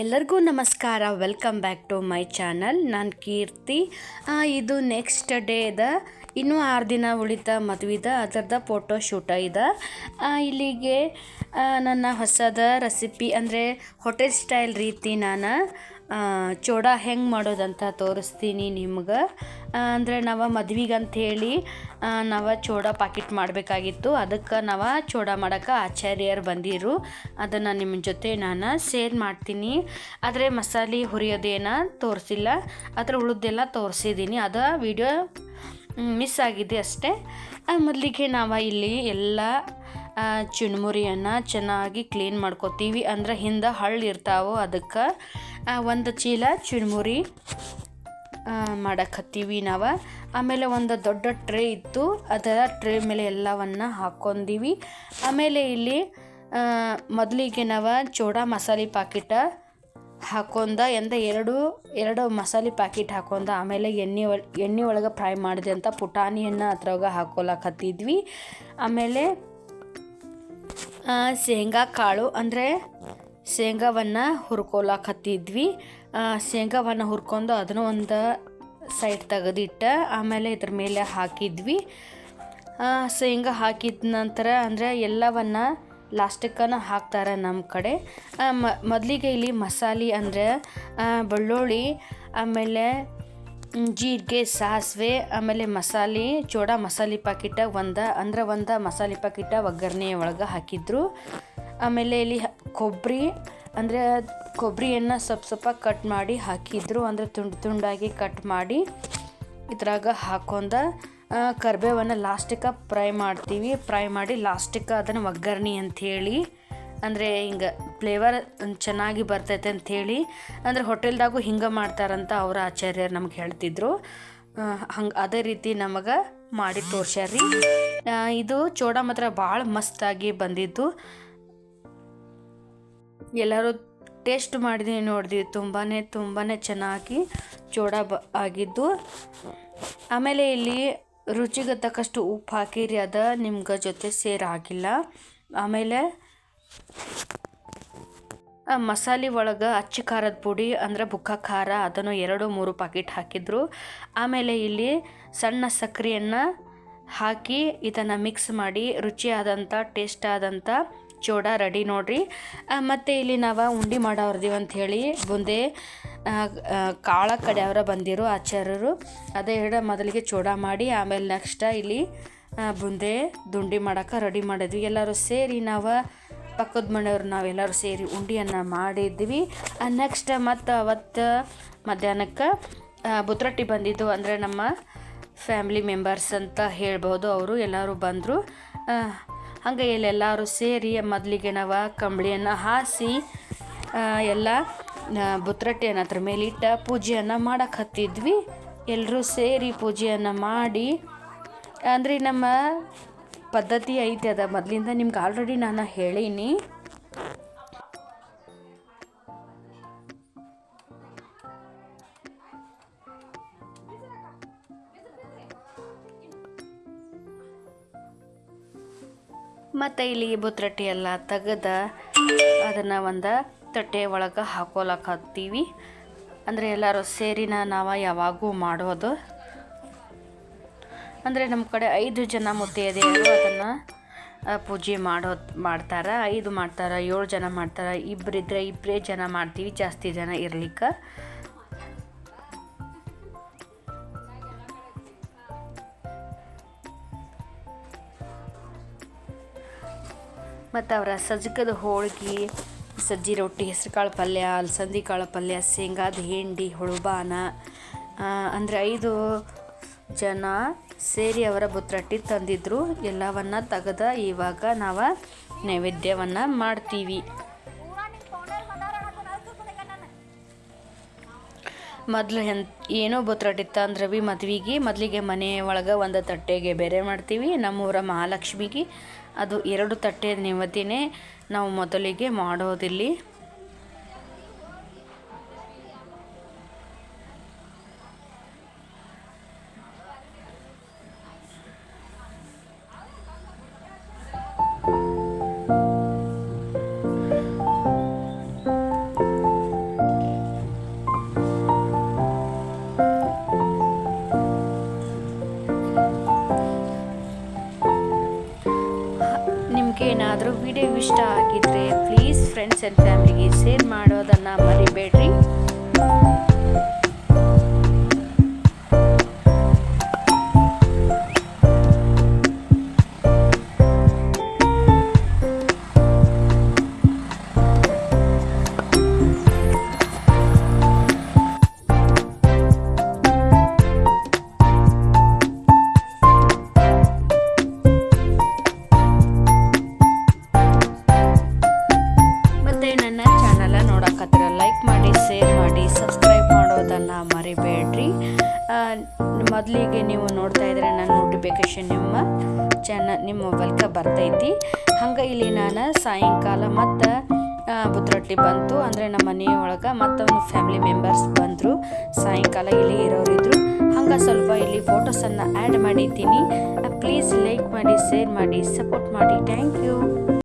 ಎಲ್ಲರಿಗೂ ನಮಸ್ಕಾರ. Welcome back to my channel ನಾನು ಕೀರ್ತಿ. ಇದು ನೆಕ್ಸ್ಟ್ ಡೇ ಇದೆ ಇನ್ನೂ ಆರು ದಿನ ಉಳಿತ ಮದುವೆದ ಅದರದ ಫೋಟೋ ಶೂಟ ಇದೆ. ಇಲ್ಲಿಗೆ ನನ್ನ ಹೊಸದ ರೆಸಿಪಿ ಅಂದರೆ ಹೋಟೆಲ್ ಸ್ಟೈಲ್ ರೀತಿ ನಾನು ಚೋಡ ಹೆಂಗೆ ಮಾಡೋದಂತ ತೋರಿಸ್ತೀನಿ ನಿಮ್ಗೆ. ಅಂದರೆ ನಾವು ಮದ್ವೆಗೆ ಅಂಥೇಳಿ ನಾವು ಚೋಡ ಪಾಕಿಟ್ ಮಾಡಬೇಕಾಗಿತ್ತು. ಅದಕ್ಕೆ ನಾವು ಚೋಡ ಮಾಡೋಕ್ಕೆ ಆಚಾರ್ಯರು ಬಂದಿರು. ಅದನ್ನು ನಿಮ್ಮ ಜೊತೆ ನಾನು ಶೇರ್ ಮಾಡ್ತೀನಿ. ಆದರೆ ಮಸಾಲೆ ಹುರಿಯೋದೇನ ತೋರಿಸಿಲ್ಲ. ಅದರ ಉಳಿದೆಲ್ಲ ತೋರಿಸಿದ್ದೀನಿ ಅದು ವಿಡಿಯೋ ಮಿಸ್ ಆಗಿದೆ ಅಷ್ಟೇ. ಮೊದಲಿಗೆ ನಾವು ಇಲ್ಲಿ ಎಲ್ಲ ಚುಣ್ಮುರಿಯನ್ನು ಚೆನ್ನಾಗಿ ಕ್ಲೀನ್ ಮಾಡ್ಕೋತೀವಿ. ಅಂದ್ರೆ ಹಿಂದೆ ಹಳ್ಳು ಇರ್ತಾವೋ ಅದಕ್ಕೆ ಒಂದು ಚೀಲ ಚುರುಮುರಿ ಮಾಡಕತ್ತೀವಿ ನಾವು. ಆಮೇಲೆ ಒಂದು ದೊಡ್ಡ ಟ್ರೇ ಇತ್ತು. ಅದರ ಟ್ರೇ ಮೇಲೆ ಎಲ್ಲವನ್ನು ಹಾಕ್ಕೊಂಡೀವಿ ಆಮೇಲೆ ಇಲ್ಲಿ ಮೊದಲಿಗೆ ನಾವು ಚೋಡಾ ಮಸಾಲೆ ಪಾಕಿಟ ಹಾಕೊಂಡ ಎಂದ ಎರಡು ಎರಡು ಮಸಾಲೆ ಪ್ಯಾಕೆಟ್ ಹಾಕೊಂಡ ಆಮೇಲೆ ಎಣ್ಣೆ ಒಳ ಎಣ್ಣೆ ಒಳಗೆ ಫ್ರೈ ಮಾಡಿದೆ ಅಂತ ಪುಟಾಣಿಯನ್ನು ಅದ್ರೊಳಗೆ ಹಾಕೊಳಕತ್ತಿದ್ವಿ ಆಮೇಲೆ ಶೇಂಗಾ ಕಾಳು, ಅಂದರೆ ಶೇಂಗಾವನ್ನು ಹುರ್ಕೊಳಕತ್ತಿದ್ವಿ. ಶೇಂಗಾವನ್ನು ಹುರ್ಕೊಂಡು ಅದನ್ನು ಒಂದು ಸೈಡ್ ತೆಗೆದಿಟ್ಟ, ಆಮೇಲೆ ಇದ್ರ ಮೇಲೆ ಹಾಕಿದ್ವಿ. ಶೇಂಗಾ ಹಾಕಿದ ನಂತರ ಅಂದರೆ ಎಲ್ಲವನ್ನ ಲಾಸ್ಟಕ್ಕನ ಹಾಕ್ತಾರೆ ನಮ್ಮ ಕಡೆ. ಮೊದಲಿಗೆ ಇಲ್ಲಿ ಮಸಾಲೆ ಅಂದರೆ ಬೆಳ್ಳುಳ್ಳಿ, ಆಮೇಲೆ ಜೀರಿಗೆ, ಸಾಸಿವೆ, ಆಮೇಲೆ ಮಸಾಲೆ, ಚೋಡ ಮಸಾಲೆ ಪಾಕಿಟ ಒಂದು, ಅಂದ್ರೆ ಒಂದು ಮಸಾಲೆ ಪಾಕಿಟ ಒಗ್ಗರಣೆ ಒಳಗೆ ಹಾಕಿದ್ರು. ಆಮೇಲೆ ಇಲ್ಲಿ ಕೊಬ್ಬರಿ, ಅಂದರೆ ಕೊಬ್ಬರಿಯನ್ನು ಸ್ವಲ್ಪ ಸ್ವಲ್ಪ ಕಟ್ ಮಾಡಿ ಹಾಕಿದ್ರು, ಅಂದರೆ ತುಂಡು ತುಂಡಾಗಿ ಕಟ್ ಮಾಡಿ ಇದ್ರಾಗ ಹಾಕೊಂಡ ಕರ್ಬೇವನ್ನು ಲಾಸ್ಟಿಕ ಫ್ರೈ ಮಾಡ್ತೀವಿ. ಫ್ರೈ ಮಾಡಿ ಲಾಸ್ಟಿಗೆ ಅದನ್ನು ಒಗ್ಗರಣೆ ಅಂಥೇಳಿ, ಅಂದರೆ ಹಿಂಗೆ ಫ್ಲೇವರ್ ಚೆನ್ನಾಗಿ ಬರ್ತೈತೆ ಅಂಥೇಳಿ, ಅಂದರೆ ಹೋಟೆಲ್ದಾಗೂ ಹಿಂಗೆ ಮಾಡ್ತಾರಂತ ಅವರ ಆಚಾರ್ಯರು ನಮ್ಗೆ ಹೇಳ್ತಿದ್ರು. ಹಂಗೆ ಅದೇ ರೀತಿ ನಮಗೆ ಮಾಡಿ ತೋರ್ಸ್ಯಾರ್ರಿ. ಇದು ಚೋಡ ಮಾತ್ರ ಭಾಳ ಮಸ್ತಾಗಿ ಬಂದಿದ್ದು. ಎಲ್ಲರೂ ಟೇಸ್ಟ್ ಮಾಡಿದ್ವಿ ನೋಡಿದ್ವಿ ತುಂಬಾ ತುಂಬಾ ಚೆನ್ನಾಗಿ ಜೋಡ ಬ ಆಗಿದ್ದು. ಆಮೇಲೆ ಇಲ್ಲಿ ರುಚಿಗೆ ತಕ್ಕಷ್ಟು ಉಪ್ಪು ಹಾಕಿರಿ, ಅದ ನಿಮ್ಗೆ ಜೊತೆ ಸೇರ್ ಆಗಿಲ್ಲ. ಆಮೇಲೆ ಮಸಾಲೆ ಒಳಗೆ ಅಚ್ಚಿ ಖಾರದ ಪುಡಿ ಅಂದರೆ ಬುಕ್ಕ ಖಾರ, ಅದನ್ನು ಎರಡು, ಮೂರು ಪಾಕೆಟ್ ಹಾಕಿದ್ರು. ಆಮೇಲೆ ಇಲ್ಲಿ ಸಣ್ಣ ಸಕ್ಕರೆಯನ್ನು ಹಾಕಿ ಇದನ್ನು ಮಿಕ್ಸ್ ಮಾಡಿ ರುಚಿಯಾದಂಥ ಟೇಸ್ಟ್ ಆದಂಥ ಚೋಡ ರೆಡಿ ನೋಡ್ರಿ. ಮತ್ತು ಇಲ್ಲಿ ನಾವು ಉಂಡೆ ಮಾಡೋರ್ದೀವಿ ಹೇಳಿ ಆ, ಕಾಳ ಕಡೆಯವರ ಬಂದಿರು ಆಚಾರ್ಯರು. ಅದೇ ಹೇಳ ಮೊದಲಿಗೆ ಚೋಡ ಮಾಡಿ ಆಮೇಲೆ ನೆಕ್ಸ್ಟ್ ಇಲ್ಲಿ ಬುಂದೆ ದುಂಡಿ ಮಾಡೋಕೆ ರೆಡಿ ಮಾಡಿದ್ವಿ. ಎಲ್ಲರೂ ಸೇರಿ ನಾವು ಪಕ್ಕದ ಮನೆಯವ್ರು ನಾವೆಲ್ಲರೂ ಸೇರಿ ಉಂಡಿಯನ್ನು ಮಾಡಿದ್ವಿ. ನೆಕ್ಸ್ಟ್ ಮತ್ತು ಅವತ್ತು ಮಧ್ಯಾಹ್ನಕ್ಕೆ ಬುತ್ರಟ್ಟಿ ಬಂದಿದ್ದು ಅಂದರೆ ನಮ್ಮ ಫ್ಯಾಮ್ಲಿ ಮೆಂಬರ್ಸ್ ಅಂತ ಹೇಳ್ಬೋದು. ಅವರು ಎಲ್ಲರೂ ಬಂದರು. ಹಾಗೆ ಇಲ್ಲೆಲ್ಲರೂ ಸೇರಿ ಮೊದಲಿಗೆ ನಾವು ಕಂಬಳಿಯನ್ನು ಹಾಸಿ ಎಲ್ಲ ಬುತ್ರಟ್ಟೆಯನ್ನು ಅದ್ರ ಮೇಲಿಟ್ಟ ಪೂಜೆಯನ್ನು ಮಾಡಕ್ಕೆ ಹತ್ತಿದ್ವಿ. ಎಲ್ಲರೂ ಸೇರಿ ಪೂಜೆಯನ್ನು ಮಾಡಿ, ಅಂದರೆ ನಮ್ಮ ಪದ್ಧತಿ ಐತೆ ಅದ. ಮೊದಲಿಂದ ನಿಮ್ಗೆ ಆಲ್ರೆಡಿ ನಾನು ಹೇಳೀನಿ. ಮತ್ತು ಇಲ್ಲಿ ಬುತ್ರಟ್ಟಿ ಎಲ್ಲ ತೆಗೆದ ಅದನ್ನು ಒಂದು ತಟ್ಟೆ ಒಳಗೆ ಹಾಕೋಲಕ್ಕೆ ಹತ್ತೀವಿ ಅಂದರೆ ಎಲ್ಲರೂ ಸೇರಿನ ನಾವು ಯಾವಾಗೂ ಮಾಡೋದು. ಅಂದರೆ ನಮ್ಮ ಕಡೆ ಐದು ಜನ ಮುತ್ತೈದೆಯರು ಅದನ್ನು ಪೂಜೆ ಮಾಡೋ ಮಾಡ್ತಾರೆ. ಐದು ಮಾಡ್ತಾರೆ, ಏಳು ಜನ ಮಾಡ್ತಾರೆ. ಇಬ್ಬರಿದ್ರೆ ಇಬ್ಬರೇ ಜನ ಮಾಡ್ತೀವಿ, ಜಾಸ್ತಿ ಜನ ಇರ್ಲಿಕ್ಕೆ. ಮತ್ತು ಅವರ ಸಜ್ಜಕದ ಹೋಳಿಗೆ, ಸಜ್ಜಿ ರೊಟ್ಟಿ, ಹೆಸ್ರುಕಾಳು ಪಲ್ಯ ಅಲಸಂದಿ ಕಾಳು ಪಲ್ಯ, ಶೇಂಗಾದ ಹಿಂಡಿ, ಹುಳುಬಾನ ಅಂದರೆ ಐದು ಜನ ಸೇರಿ ಅವರ ಬುತ್ರಟ್ಟಿ ತಂದಿದ್ದರು ಎಲ್ಲವನ್ನು ತೆಗೆದ ಇವಾಗ ನಾವು ನೈವೇದ್ಯವನ್ನು ಮಾಡ್ತೀವಿ. ಮೊದಲು ಹೆನ್ ಏನೋ ಬೊತ್ರಟ್ಟಿತ್ತು ಅಂದ್ರೆ ಭೀ ಮದ್ವೆಗೆ, ಮೊದಲಿಗೆ ಮನೆ ಒಳಗೆ ಒಂದು ತಟ್ಟೆಗೆ ಬೇರೆ ಮಾಡ್ತೀವಿ, ನಮ್ಮೂರ ಮಹಾಲಕ್ಷ್ಮಿಗೆ. ಅದು ಎರಡು ತಟ್ಟೆ ನಿವತ್ತಿನೇ ನಾವು ಮೊದಲಿಗೆ ಮಾಡೋದಿಲ್ಲಿ. ಇಷ್ಟ ಆಗಿದ್ರೆ ಪ್ಲೀಸ್ ಫ್ರೆಂಡ್ಸ್ ಆ್ಯಂಡ್ ಫ್ಯಾಮಿಲಿಗೆ ಶೇರ್ ಮಾಡೋದನ್ನು ಮರಿಬೇಡ್ರಿ. ಆ, ಮೊದಲಿಗೆ ನೀವು ನೋಡ್ತಾ ಇದ್ರೆ ನನ್ನ ನೋಟಿಫಿಕೇಶನ್ ನಿಮ್ಮ ಚಾನ ನಿಮ್ಮ ಮೊಬೈಲ್ಗೆ ಬರ್ತೈತಿ. ಹಂಗೆ ಇಲ್ಲಿ ನಾನು ಸಾಯಂಕಾಲ ಮತ್ತು ಬುದ್ರೊಟ್ಟಿ ಬಂತು. ಅಂದರೆ ನಮ್ಮ ಮನೆಯೊಳಗೆ ಮತ್ತೊಂದು ಫ್ಯಾಮಿಲಿ ಮೆಂಬರ್ಸ್ ಬಂದರು. ಸಾಯಂಕಾಲ ಇಲ್ಲಿ ಇರೋರಿದ್ರು. ಹಂಗೆ ಸ್ವಲ್ಪ ಇಲ್ಲಿ ಫೋಟೋಸನ್ನು ಆ್ಯಡ್ ಮಾಡಿದ್ದೀನಿ. ಪ್ಲೀಸ್ ಲೈಕ್ ಮಾಡಿ ಶೇರ್ ಮಾಡಿ ಸಪೋರ್ಟ್ ಮಾಡಿ. Thank you